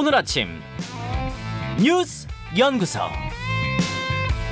오늘 아침 뉴스 연구소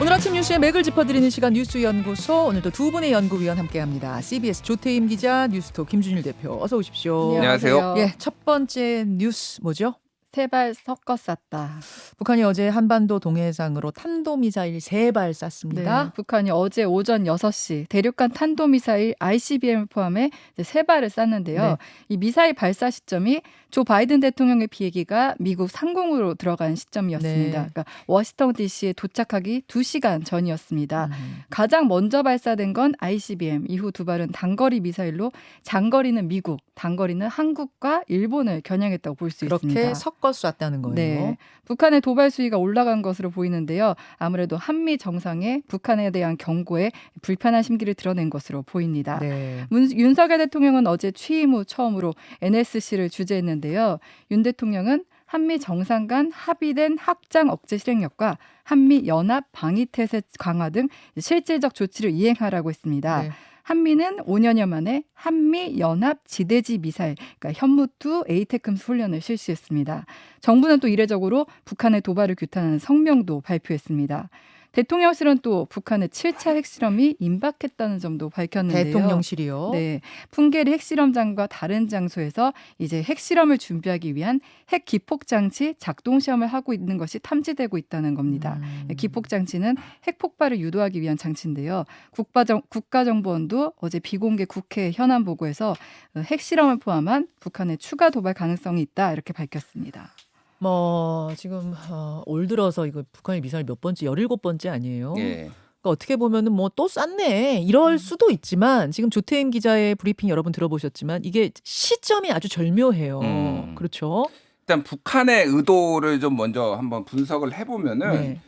오늘 아침 뉴스의 맥을 짚어드리는 시간 뉴스 연구소 오늘도 두 분의 연구위원 함께합니다. CBS 조태임 기자, 뉴스톱 김준일 대표 어서 오십시오. 안녕하세요. 예, 첫 번째 뉴스 뭐죠? 세 발 섞어 쌌다. 북한이 어제 한반도 동해상으로 탄도미사일 세 발 쐈습니다. 네, 북한이 어제 오전 6시 대륙간 탄도미사일 ICBM을 포함해 이제 세 발을 쐈는데요. 네. 이 미사일 발사 시점이 조 바이든 대통령의 비행기가 미국 상공으로 들어간 시점이었습니다. 네. 그러니까 워싱턴 DC에 도착하기 2시간 전이었습니다. 음. 가장 먼저 발사된 건 ICBM, 이후 두 발은 단거리 미사일로 장거리는 미국, 단거리는 한국과 일본을 겨냥했다고 볼 수 있습니다. 그렇게 섞어 쐈다는 거예요. 네. 북한의 도발 수위가 올라간 것으로 보이는데요. 아무래도 한미 정상에 북한에 대한 경고에 불편한 심기를 드러낸 것으로 보입니다. 네. 문, 윤석열 대통령은 어제 취임 후 처음으로 NSC를 주재했는데요. 윤 대통령은 한미 정상 간 합의된 확장 억제 실행력과 한미 연합 방위 태세 강화 등 실질적 조치를 이행하라고 했습니다. 네. 한미는 5년여 만에 한미 연합 지대지 미사일, 그러니까 현무투 에이테크스 훈련을 실시했습니다. 정부는 또 이례적으로 북한의 도발을 규탄하는 성명도 발표했습니다. 대통령실은 또 북한의 7차 핵실험이 임박했다는 점도 밝혔는데요. 대통령실이요. 네, 풍계리 핵실험장과 다른 장소에서 이제 핵실험을 준비하기 위한 핵 기폭 장치 작동 시험을 하고 있는 것이 탐지되고 있다는 겁니다. 음. 기폭 장치는 핵 폭발을 유도하기 위한 장치인데요. 국가정, 국가정보원도 어제 비공개 국회 현안 보고에서 어, 핵실험을 포함한 북한의 추가 도발 가능성이 있다 이렇게 밝혔습니다. 뭐 지금 어, 올 들어서 이거 북한의 미사일 몇 번째? 17 번째 아니에요? 예. 그러니까 어떻게 보면은 뭐또 쌌네 이럴 음. 수도 있지만 지금 조태임 기자의 브리핑 여러분 들어보셨지만 이게 시점이 아주 절묘해요. 음. 그렇죠? 일단 북한의 의도를 좀 먼저 한번 분석을 해보면은 네.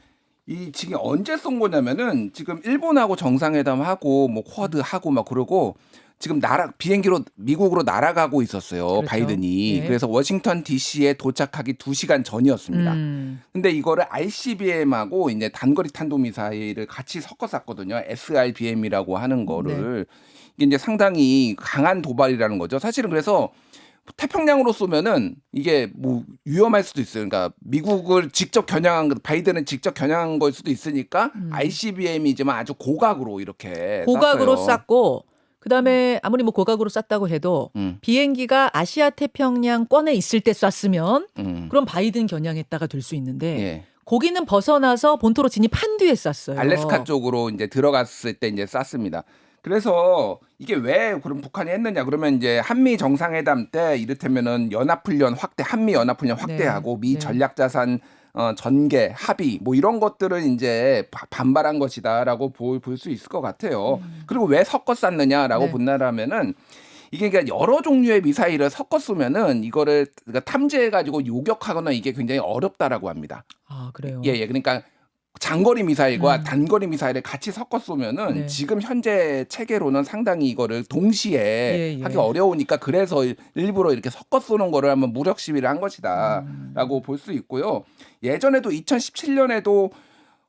이 지금 언제 쏜 거냐면은 지금 일본하고 정상회담 하고 뭐 쿼드 하고 막 그러고 지금 날아 비행기로 미국으로 날아가고 있었어요 그렇죠. 바이든이 네. 그래서 워싱턴 D.C.에 도착하기 2 시간 전이었습니다. 음. 근데 이거를 ICBM하고 이제 단거리 탄도 미사일을 같이 섞어 쐈거든요. SRBM이라고 하는 거를 이게 이제 상당히 강한 도발이라는 거죠. 사실은 그래서 태평양으로 쏘면은 이게 뭐 위험할 수도 있어요. 그러니까 미국을 직접 겨냥한 거- 바이든은 직접 겨냥한 걸 수도 있으니까 음. ICBM이지만 아주 고각으로 이렇게 고각으로 쐈어요. 쌌고 그다음에 아무리 뭐 고각으로 쌌다고 해도 음, 비행기가 아시아 태평양 권에 있을 때 쐈으면 음. 그럼 바이든 겨냥했다가 될 수 있는데 예. 거기는 벗어나서 본토로 진입한 뒤에 쐈어요. 알래스카 쪽으로 이제 들어갔을 때 이제 쐈습니다. 그래서 이게 왜 그럼 북한이 했느냐 그러면 이제 한미 정상회담 때 이를테면은 연합훈련 확대, 한미 연합훈련 확대하고 미 네. 전략자산 어, 전개 합의 뭐 이런 것들을 이제 바- 반발한 것이다라고 볼 수 있을 것 같아요. 그리고 왜 섞어 쐈느냐라고 네. 본다라면은 이게 그러니까 여러 종류의 미사일을 섞어 쏘면은 이거를 그러니까 탐지해 가지고 요격하거나 이게 굉장히 어렵다라고 합니다. 아 그래요. 예, 예. 그러니까 장거리 미사일과 음. 단거리 미사일을 같이 섞어 쏘면은 네. 지금 현재 체계로는 상당히 이거를 동시에 예, 예. 하기 어려우니까 그래서 일부러 이렇게 섞어 쏘는 거를 한번 무력 시위를 한 것이다라고 음. 볼수 있고요. 예전에도 2017년에도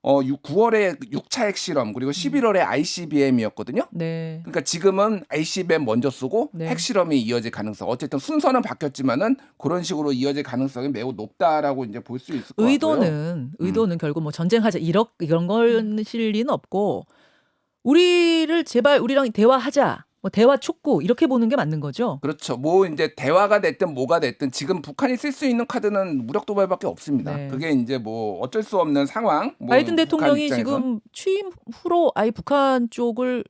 어 9월에 6차 핵실험 그리고 11월에 ICBM이었거든요. 네. 그러니까 지금은 ICBM 먼저 쏘고 네. 핵실험이 이어질 가능성. 어쨌든 순서는 바뀌었지만은 그런 식으로 이어질 가능성이 매우 높다라고 이제 볼 수 있을 것 같고요. 의도는 의도는 결국 뭐 전쟁하자 이런 이런 걸실 리는 없고 우리를 제발 우리랑 대화하자. 뭐 대화 촉구 이렇게 보는 게 맞는 거죠. 그렇죠. 뭐 이제 대화가 됐든 뭐가 됐든 지금 북한이 쓸 수 있는 카드는 무력 도발밖에 없습니다. 네. 그게 이제 뭐 어쩔 수 없는 상황. 뭐 바이든 대통령이. 지금 취임 후로 아예 북한 쪽을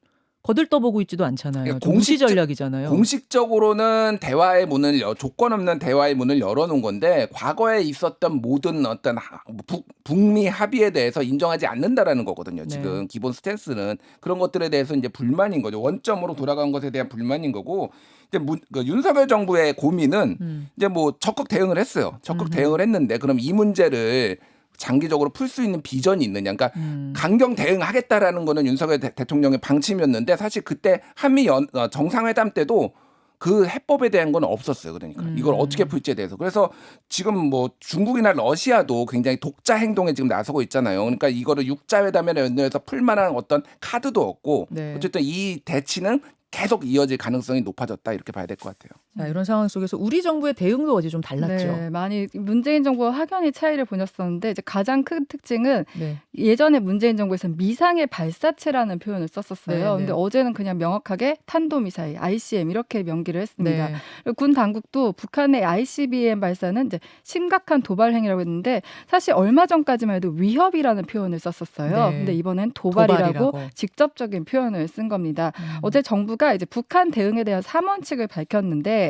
거들떠보고 있지도 않잖아요. 예, 좀 무시 공식적- 전략이잖아요. 공식적으로는 대화의 문을 여, 조건 없는 대화의 문을 열어놓은 건데 과거에 있었던 모든 어떤 하- 북, 북미 합의에 대해서 인정하지 않는다라는 거거든요. 네. 지금 기본 스탠스는 그런 것들에 대해서 이제 불만인 거죠. 원점으로 돌아간 것에 대한 불만인 거고 이제 문, 그 윤석열 정부의 고민은 음. 이제 뭐 적극 대응을 했어요. 적극 음흠. 대응을 했는데 그럼 이 문제를 장기적으로 풀 수 있는 비전이 있느냐. 그러니까 음. 강경 대응하겠다라는 거는 윤석열 대, 통령의 방침이었는데 사실 그때 한미 연, 어, 정상회담 때도 그 해법에 대한 건 없었어요. 그러니까 음. 이걸 어떻게 풀지에 대해서. 그래서 지금 뭐 중국이나 러시아도 굉장히 독자 행동에 지금 나서고 있잖아요. 그러니까 이거를 육자 회담에 연결해서 풀 만한 어떤 카드도 없고 네. 어쨌든 이 대치는 계속 이어질 가능성이 높아졌다 이렇게 봐야 될 것 같아요. 자, 이런 상황 속에서 우리 정부의 대응도 어제 좀 달랐죠. 네, 많이 문재인 정부와 확연히 차이를 보였었는데 이제 가장 큰 특징은 네. 예전에 문재인 정부에서는 미상의 발사체라는 표현을 썼었어요. 네, 네. 근데 어제는 그냥 명확하게 탄도 미사일 ICM 이렇게 명기를 했습니다. 네. 군 당국도 북한의 ICBM 발사는 이제 심각한 도발 행위라고 했는데 사실 얼마 전까지만 해도 위협이라는 표현을 썼었어요. 네. 근데 이번엔 도발이라고, 도발이라고. 직접적인 표현을 쓴 겁니다. 음. 어제 정부가 이제 북한 대응에 대한 삼원칙을 밝혔는데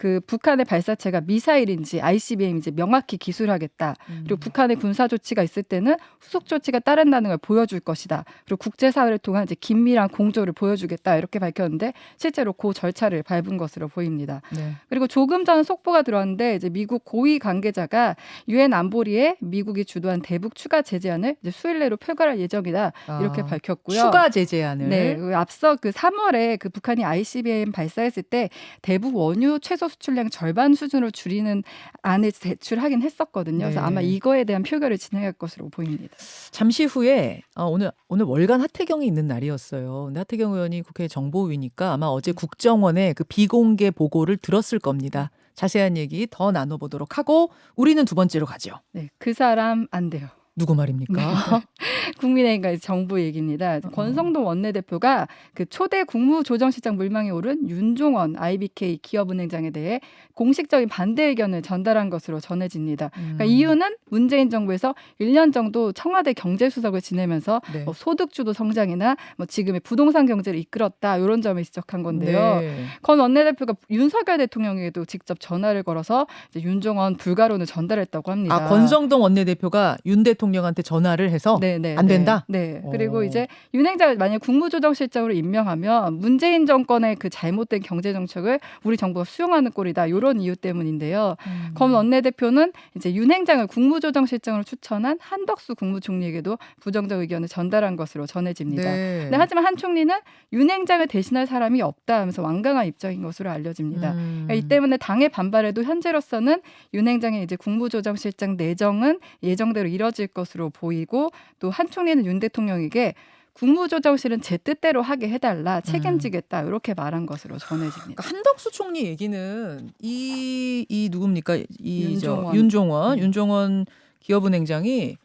그 북한의 발사체가 미사일인지 ICBM인지 명확히 기술하겠다. 음. 그리고 북한의 군사 조치가 있을 때는 후속 조치가 따른다는 걸 보여줄 것이다. 그리고 국제사회를 통한 이제 긴밀한 공조를 보여주겠다 이렇게 밝혔는데 실제로 그 절차를 밟은 것으로 보입니다. 네. 그리고 조금 전 속보가 들어왔는데 이제 미국 고위 관계자가 유엔 안보리에 미국이 주도한 대북 추가 제재안을 이제 수일 내로 표결할 예정이다 이렇게 아, 밝혔고요. 추가 제재안을 네, 그 앞서 그 3월에 그 북한이 ICBM 발사했을 때 대북 원유 최소 수출량 절반 수준으로 줄이는 안을 제출하긴 했었거든요. 그래서 네. 아마 이거에 대한 표결을 진행할 것으로 보입니다. 잠시 후에 어, 오늘 오늘 월간 하태경이 있는 날이었어요. 근데 하태경 의원이 국회 정보위니까 아마 어제 국정원의 그 비공개 보고를 들었을 겁니다. 자세한 얘기 더 나눠보도록 하고 우리는 두 번째로 가죠. 네, 그 사람 안 돼요. 누구 말입니까? 국민의힘과 정부 얘기입니다. 어. 권성동 원내대표가 그 초대 국무조정실장 물망에 오른 윤종원 IBK 기업은행장에 대해 공식적인 반대 의견을 전달한 것으로 전해집니다. 그러니까 음. 이유는 문재인 정부에서 1년 정도 청와대 경제수석을 지내면서 네. 뭐 소득주도 성장이나 뭐 지금의 부동산 경제를 이끌었다 이런 점을 지적한 건데요. 네. 권 원내대표가 윤석열 대통령에게도 직접 전화를 걸어서 이제 윤종원 불가론을 전달했다고 합니다. 아 권성동 원내대표가 윤 대통령 한테 전화를 해서 네, 네, 안 네. 된다? 네. 오. 그리고 이제 윤행장을 만약 국무조정실장으로 임명하면 문재인 정권의 그 잘못된 경제 정책을 우리 정부가 수용하는 꼴이다. 이런 이유 때문인데요. 음. 검 원내대표는 이제 윤행장을 국무조정실장으로 추천한 한덕수 국무총리에게도 부정적 의견을 전달한 것으로 전해집니다. 네. 네, 하지만 한 총리는 윤행장을 대신할 사람이 없다 하면서 완강한 입장인 것으로 알려집니다. 음. 그러니까 이 때문에 당의 반발에도 현재로서는 윤행장의 이제 국무조정실장 내정은 예정대로 이뤄질 것으로 보이고 또 한 총리는 윤 대통령에게 국무조정실은 제 뜻대로 하게 해달라 책임지겠다 이렇게 말한 것으로 전해집니다. 그러니까 한덕수 총리 얘기는 이, 이 누굽니까? 이저 윤종원. 윤종원, 음. 윤종원 기업은행장이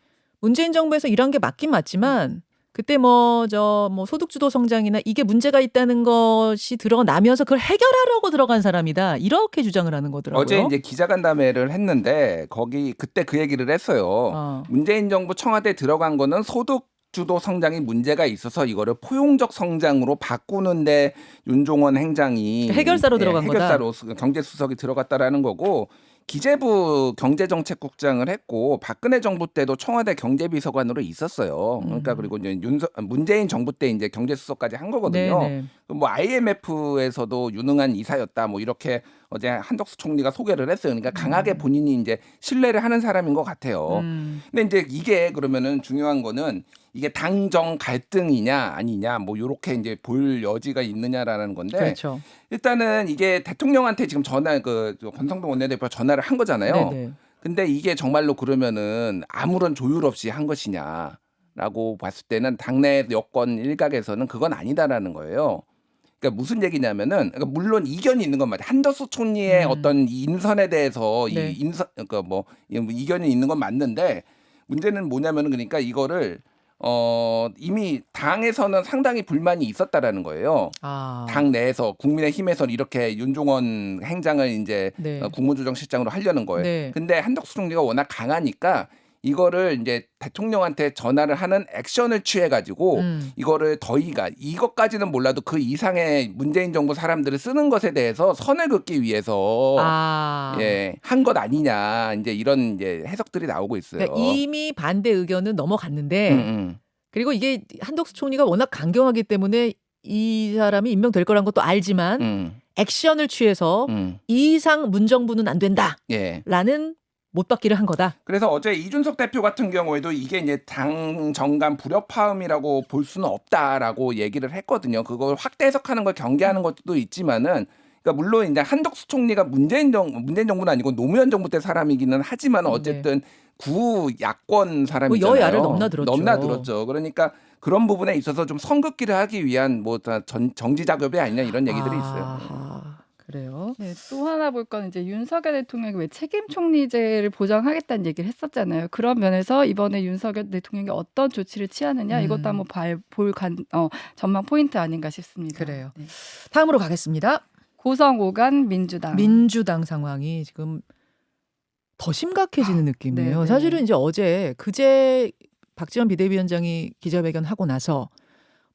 문재인 정부에서 일한 게 맞긴 맞지만 그때 뭐저뭐 소득주도 성장이나 이게 문제가 있다는 것이 드러나면서 그걸 해결하려고 들어간 사람이다 이렇게 주장을 하는 거더라고요. 어제 이제 기자간담회를 했는데 거기 그때 그 얘기를 했어요. 어. 문재인 정부 청와대 들어간 거는 소득 주도 성장이 문제가 있어서 이거를 포용적 성장으로 바꾸는데 윤종원 행장이 해결사로 예, 들어간 거다. 해결사로 수- 경제수석이 들어갔다라는 거고 기재부 경제정책국장을 했고 박근혜 정부 때도 청와대 경제비서관으로 있었어요. 그러니까 음. 그리고 이제 윤 문재인 정부 때 이제 경제수석까지 한 거거든요. 네네. 뭐 IMF에서도 유능한 이사였다 뭐 이렇게 어제 한덕수 총리가 소개를 했어요. 그러니까 강하게 본인이 이제 신뢰를 하는 사람인 것 같아요. 음. 근데 이제 이게 그러면은 중요한 거는 이게 당정 갈등이냐 아니냐 뭐 요렇게 이제 볼 여지가 있느냐라는 건데 그렇죠. 일단은 이게 대통령한테 지금 전화 그저 권성동 원내대표 전화를 한 거잖아요. 네네. 근데 이게 정말로 그러면은 아무런 조율 없이 한 것이냐라고 봤을 때는 당내 여권 일각에서는 그건 아니다라는 거예요. 그러니까 무슨 얘기냐면은 그러니까 물론 이견이 있는 건 맞아요. 한덕수 총리의 음. 어떤 이 인선에 대해서 네. 이 인선 그러니까 뭐 이견이 있는 건 맞는데 문제는 뭐냐면은 그러니까 이거를 어 이미 당에서는 상당히 불만이 있었다라는 거예요. 아. 당 내에서 국민의힘에서 이렇게 윤종원 행장을 이제 네. 어, 국무조정실장으로 하려는 거예요. 네. 근데 한덕수 총리가 워낙 강하니까 이거를 이제 대통령한테 전화를 하는 액션을 취해 가지고 음. 이거를 더이가 이것까지는 몰라도 그 이상의 문재인 정부 사람들을 쓰는 것에 대해서 선을 긋기 위해서 아. 예, 한 것 아니냐. 이제 이런 이제 해석들이 나오고 있어요. 그러니까 이미 반대 의견은 넘어갔는데 음, 음. 그리고 이게 한덕수 총리가 워낙 강경하기 때문에 이 사람이 임명될 거란 것도 알지만 음, 액션을 취해서 음. 이 이상 문정부는 안 된다라는 예. 못 받기를 한 거다. 그래서 어제 이준석 대표 같은 경우에도 이게 이제 당 정간 불협화음이라고 볼 수는 없다라고 얘기를 했거든요. 그걸 확대 해석하는 걸 경계하는 것도 있지만은 그러니까 물론 이제 한덕수 총리가 문재인 정 문재인 정부는 아니고 노무현 정부 때 사람이기는 하지만 어쨌든 구 야권 사람이잖아요. 그 여야를 넘나들었죠. 넘나들었죠. 그러니까 그런 부분에 있어서 좀 선긋기를 하기 위한 뭐전 정지 작업이 아니냐 이런 얘기들이 있어요. 아하. 그래요. 네, 또 하나 볼 건 이제 윤석열 대통령이 왜 책임 총리제를 보장하겠다는 얘기를 했었잖아요. 그런 면에서 이번에 윤석열 대통령이 어떤 조치를 취하느냐 음. 이것도 한번 발, 볼 간, 어, 전망 포인트 아닌가 싶습니다. 그래요. 네. 다음으로 가겠습니다. 고성 오간 민주당. 민주당 상황이 지금 더 심각해지는 느낌이에요. 네네. 사실은 이제 어제 그제 박지원 비대위원장이 기자회견 하고 나서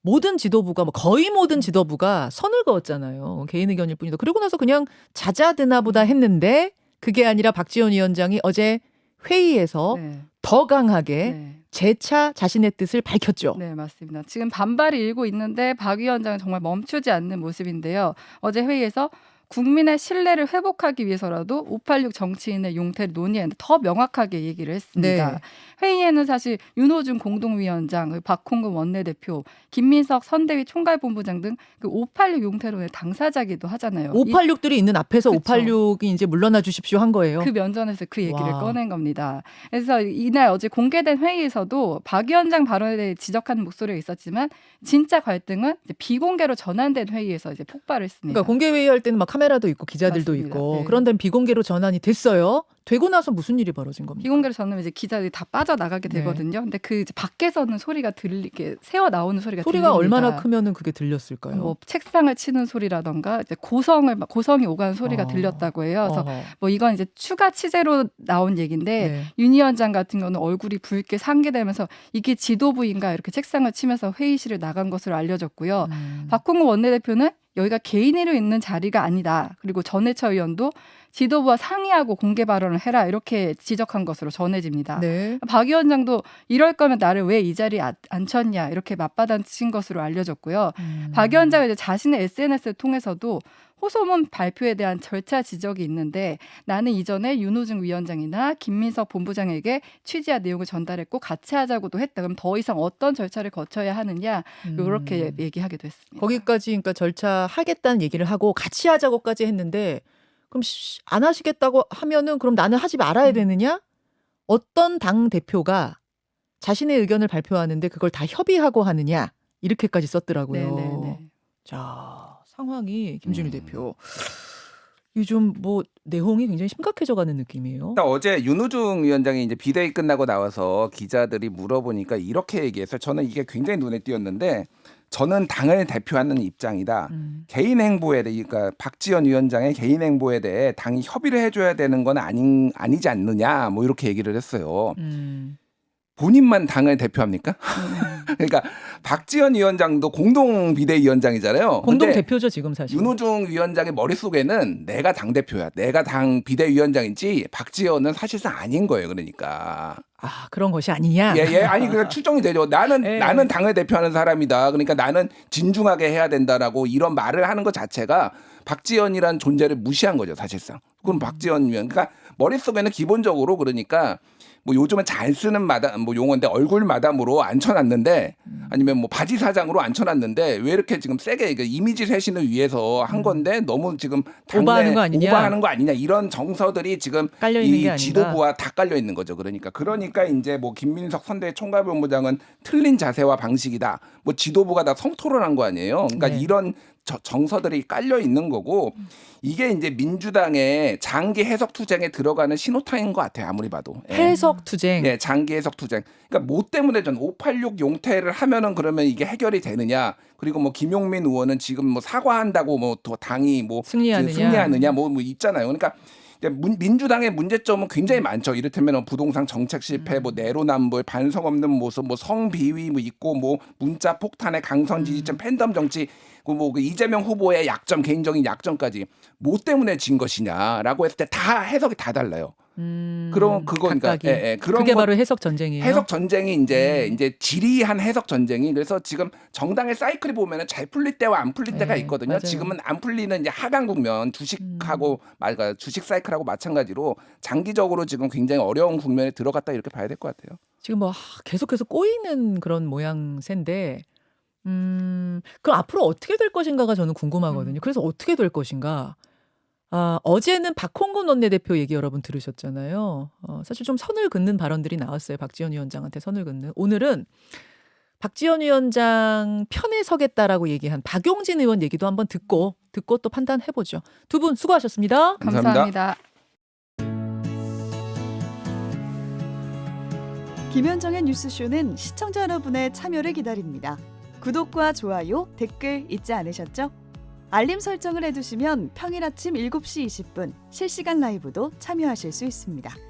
모든 지도부가 뭐 거의 모든 지도부가 선을 그었잖아요. 개인 의견일 뿐이다. 그리고 나서 그냥 잦아드나 보다 했는데 그게 아니라 박지원 위원장이 어제 회의에서 네. 더 강하게 네. 재차 자신의 뜻을 밝혔죠. 네, 맞습니다. 지금 반발이 일고 있는데 박 위원장은 정말 멈추지 않는 모습인데요. 어제 회의에서 국민의 신뢰를 회복하기 위해서라도 586 정치인의 용태를 논의했는데 더 명확하게 얘기를 했습니다. 네. 회의에는 사실 윤호중 공동위원장, 박홍근 원내대표, 김민석 선대위 총괄본부장 등 그 586 용태론의 당사자기도 하잖아요. 이- 586들이 있는 앞에서 그쵸. 586이 이제 물러나 주십시오 한 거예요. 그 면전에서 그 얘기를 와. 꺼낸 겁니다. 그래서 이날 어제 공개된 회의에서도 박 위원장 발언에 대해 지적하는 목소리가 있었지만 진짜 갈등은 비공개로 전환된 회의에서 이제 폭발을 했습니다. 그러니까 공개 회의할 때는 막 카메라도 있고 기자들도 맞습니다. 있고 네. 그런 데는 비공개로 전환이 됐어요. 되고 나서 무슨 일이 벌어진 겁니까? 비공개로 전하면 이제 기자들이 다 빠져나가게 네. 되거든요. 근데 그 이제 밖에서는 소리가 들리게 새어 나오는 소리가 소리가 들립니다. 얼마나 크면은 그게 들렸을까요? 뭐 책상을 치는 소리라던가 이제 고성을 막 고성이 오가는 소리가 어. 들렸다고 해요. 그래서 어허. 뭐 이건 이제 추가 취재로 나온 얘기인데 네. 윤 위원장 같은 경우는 얼굴이 붉게 상기되면서 이게 지도부인가 이렇게 책상을 치면서 회의실을 나간 것으로 알려졌고요. 음. 박홍근 원내대표는 여기가 개인으로 있는 자리가 아니다. 그리고 전해철 의원도 지도부와 상의하고 공개 발언을 해라 이렇게 지적한 것으로 전해집니다. 네. 박 위원장도 이럴 거면 나를 왜 이 자리에 안- 앉혔냐 이렇게 맞받아친 것으로 알려졌고요. 음. 박 위원장은 이제 자신의 SNS를 통해서도 호소문 발표에 대한 절차 지적이 있는데 나는 이전에 윤호중 위원장이나 김민석 본부장에게 취지와 내용을 전달했고 같이 하자고도 했다. 그럼 더 이상 어떤 절차를 거쳐야 하느냐 이렇게 음. 얘기하기도 했습니다. 거기까지 그러니까 절차 하겠다는 얘기를 하고 같이 하자고까지 했는데 그럼 씨, 안 하시겠다고 하면은 그럼 나는 하지 말아야 음. 되느냐? 어떤 당 대표가 자신의 의견을 발표하는데 그걸 다 협의하고 하느냐? 이렇게까지 썼더라고요. 네네네. 자 상황이 김준일 음. 대표 이좀뭐 내용이 굉장히 심각해져 가는 느낌이에요. 일단 어제 윤우중 위원장이 이제 비대위 끝나고 나와서 기자들이 물어보니까 이렇게 얘기해서 저는 이게 굉장히 눈에 띄었는데 저는 당을 대표하는 입장이다. 음. 개인 행보에 대해 그러니까 박지원 위원장의 개인 행보에 대해 당이 협의를 해줘야 되는 건 아닌 아니지 않느냐 뭐 이렇게 얘기를 했어요. 음. 본인만 당을 대표합니까? 음. 그러니까 박지원 위원장도 공동 비대위원장이잖아요. 공동 대표죠 지금 사실. 윤호중 위원장의 머릿속에는 내가 당 대표야. 내가 당 비대위원장이지 박지원은 사실상 아닌 거예요. 그러니까. 아 그런 것이 아니냐? 예, 예. 아니 그 추정이 되죠. 나는 예. 나는 당을 대표하는 사람이다. 그러니까 나는 진중하게 해야 된다라고 이런 말을 하는 것 자체가 박지원이란 존재를 무시한 거죠, 사실상. 그럼 박지원 위원 그러니까 머릿속에는 기본적으로 그러니까 뭐 요즘은 잘 쓰는 마담 뭐 용어인데 얼굴 마담으로 앉혀놨는데 아니면 뭐 바지 사장으로 앉혀놨는데 왜 이렇게 지금 세게 그 이미지 쇄신을 위해서 한 건데 너무 지금 당내 오버하는 거 아니냐? 오버하는 거 아니냐 이런 정서들이 지금 깔려 있는 이 게 아닌가? 지도부와 다 깔려 있는 거죠. 그러니까 그러니까 이제 뭐 김민석 선대 총괄본부장은 틀린 자세와 방식이다. 뭐 지도부가 다 성토론한 거 아니에요. 그러니까 네. 이런 저- 정서들이 깔려 있는 거고 이게 이제 민주당의 장기 해석 투쟁에 들어가는 신호탄인 것 같아요. 아무리 봐도. 예. 해석 투쟁. 예, 장기 해석 투쟁. 그러니까 뭐 때문에 전 586 용태를 하면은 그러면 이게 해결이 되느냐? 그리고 뭐 김용민 의원은 지금 뭐 사과한다고 뭐 더 당이 뭐 승리하느냐. 승리하느냐 뭐, 뭐 있잖아요. 그러니까 민주당의 문제점은 굉장히 많죠. 이를테면 뭐 부동산 정책 실패, 뭐 내로남불, 반성 없는 모습, 뭐 성비위 뭐 있고 뭐 문자 폭탄의 강성 지지층 팬덤 정치, 그뭐그 이재명 후보의 약점, 개인적인 약점까지 뭐 때문에 진 것이냐라고 했을 때 다 해석이 다 달라요. 음, 그럼 그거니까 각각이. 예, 예. 그런 그게 것- 바로 해석 전쟁이에요. 해석 전쟁이 이제 음. 이제 지리한 해석 전쟁이 그래서 지금 정당의 사이클이 보면은 잘 풀릴 때와 안 풀릴 때가 네, 있거든요. 맞아요. 지금은 안 풀리는 이제 하강 국면 주식하고 음. 말 그러니까 주식 사이클하고 마찬가지로 장기적으로 지금 굉장히 어려운 국면에 들어갔다 이렇게 봐야 될 것 같아요. 지금 뭐 하, 계속해서 꼬이는 그런 모양새인데, 음, 그럼 앞으로 어떻게 될 것인가가 저는 궁금하거든요. 음. 그래서 어떻게 될 것인가? 아, 어제는 박홍근 원내대표 얘기 여러분 들으셨잖아요. 어, 사실 좀 선을 긋는 발언들이 나왔어요. 박지원 위원장한테 선을 긋는. 오늘은 박지원 위원장 편에 서겠다라고 얘기한 박용진 의원 얘기도 한번 듣고 듣고 또 판단해 보죠. 두 분 수고하셨습니다. 감사합니다. 감사합니다. 김현정의 뉴스쇼는 시청자 여러분의 참여를 기다립니다. 구독과 좋아요, 댓글 잊지 않으셨죠? 알림 설정을 해두시면 평일 아침 7시 20분 실시간 라이브도 참여하실 수 있습니다.